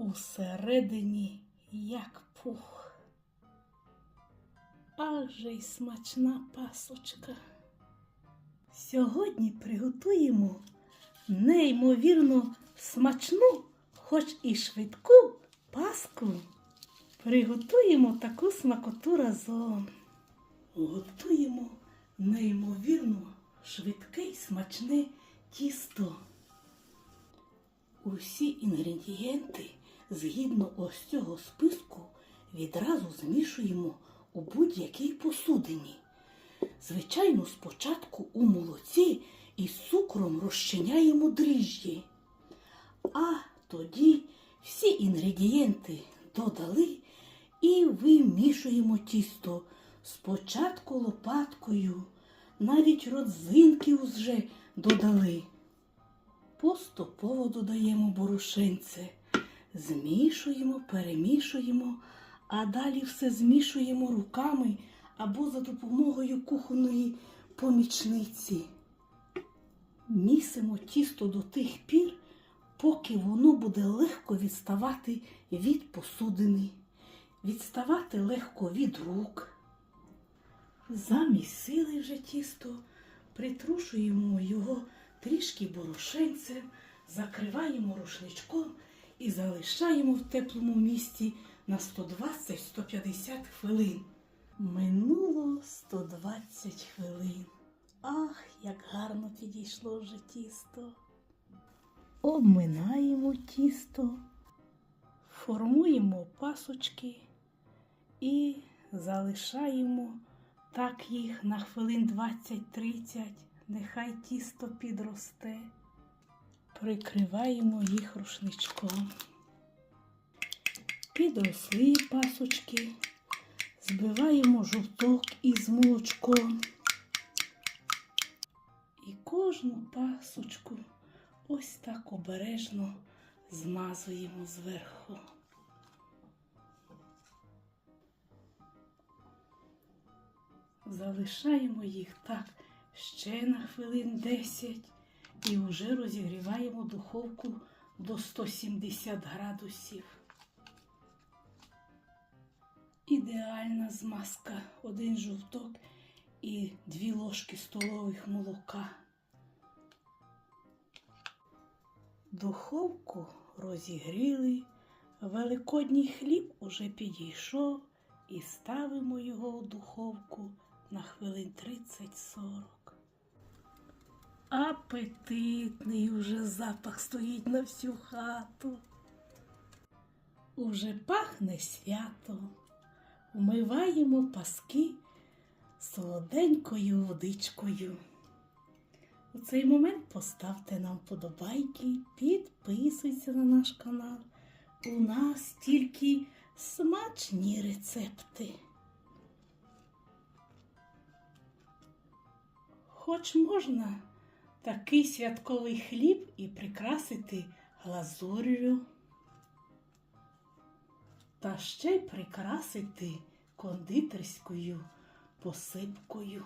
усередині як пух. Ах же й смачна пасочка. Сьогодні приготуємо неймовірно смачну, хоч і швидку паску. Приготуємо таку смакоту разом. Готуємо неймовірно швидке й смачне тісто. Усі інгредієнти згідно ось цього списку відразу змішуємо у будь-якій посудині. Звичайно, спочатку у молоці із цукром розчиняємо дріжджі, а тоді всі інгредієнти додали і вимішуємо тісто спочатку лопаткою, навіть родзинки вже додали. Поступово додаємо борошенце, змішуємо, перемішуємо, а далі все змішуємо руками або за допомогою кухонної помічниці. Місимо тісто до тих пір, поки воно буде легко відставати від посудини, відставати легко від рук. Замісили вже тісто, притрушуємо його трішки борошенцем, закриваємо рушничком і залишаємо в теплому місці на 120-150 хвилин. Минуло 120 хвилин. Ах, як гарно підійшло вже тісто. Обминаємо тісто, формуємо пасочки і залишаємо так їх на хвилин 20-30, нехай тісто підросте. Прикриваємо їх рушничком. Підросли пасочки, збиваємо жовток із молочком. І кожну пасочку ось так обережно змазуємо зверху. Залишаємо їх так ще на хвилин 10 і вже розігріваємо духовку до 170 градусів. Ідеальна змазка, один жовток і дві ложки столових молока. Духовку розігріли, великодній хліб уже підійшов і ставимо його у духовку на хвилин 30-40. Апетитний уже запах стоїть на всю хату. Уже пахне свято. Вмиваємо паски солоденькою водичкою. У цей момент поставте нам подобайки, підписуйся на наш канал. У нас тільки смачні рецепти. Хоч можна такий святковий хліб і прикрасити глазур'ю, та ще й прикрасити кондитерською посипкою.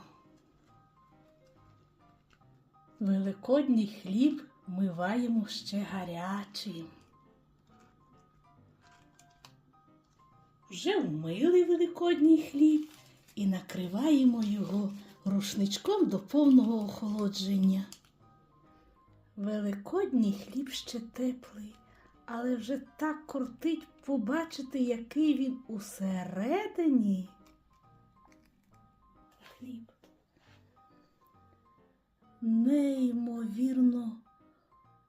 Великодній хліб миваємо ще гарячий. Вже вмили великодній хліб і накриваємо його рушничком до повного охолодження. Великодній хліб ще теплий, але вже так кортить побачити, який він усередині. Хліб. Неймовірно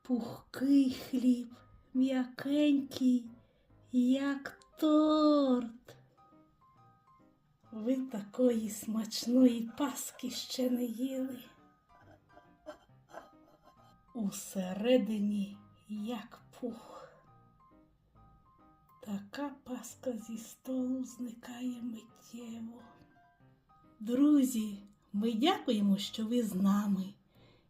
пухкий хліб, м'якенький, як торт. Ви такої смачної паски ще не їли. Усередині як пух. Така паска зі столу зникає миттєво. Друзі, ми дякуємо, що ви з нами,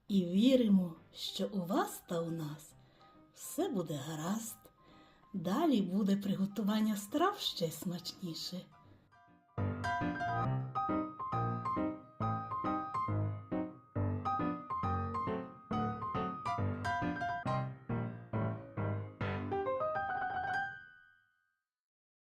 і віримо, що у вас та у нас все буде гаразд. Далі буде приготування страв ще смачніше.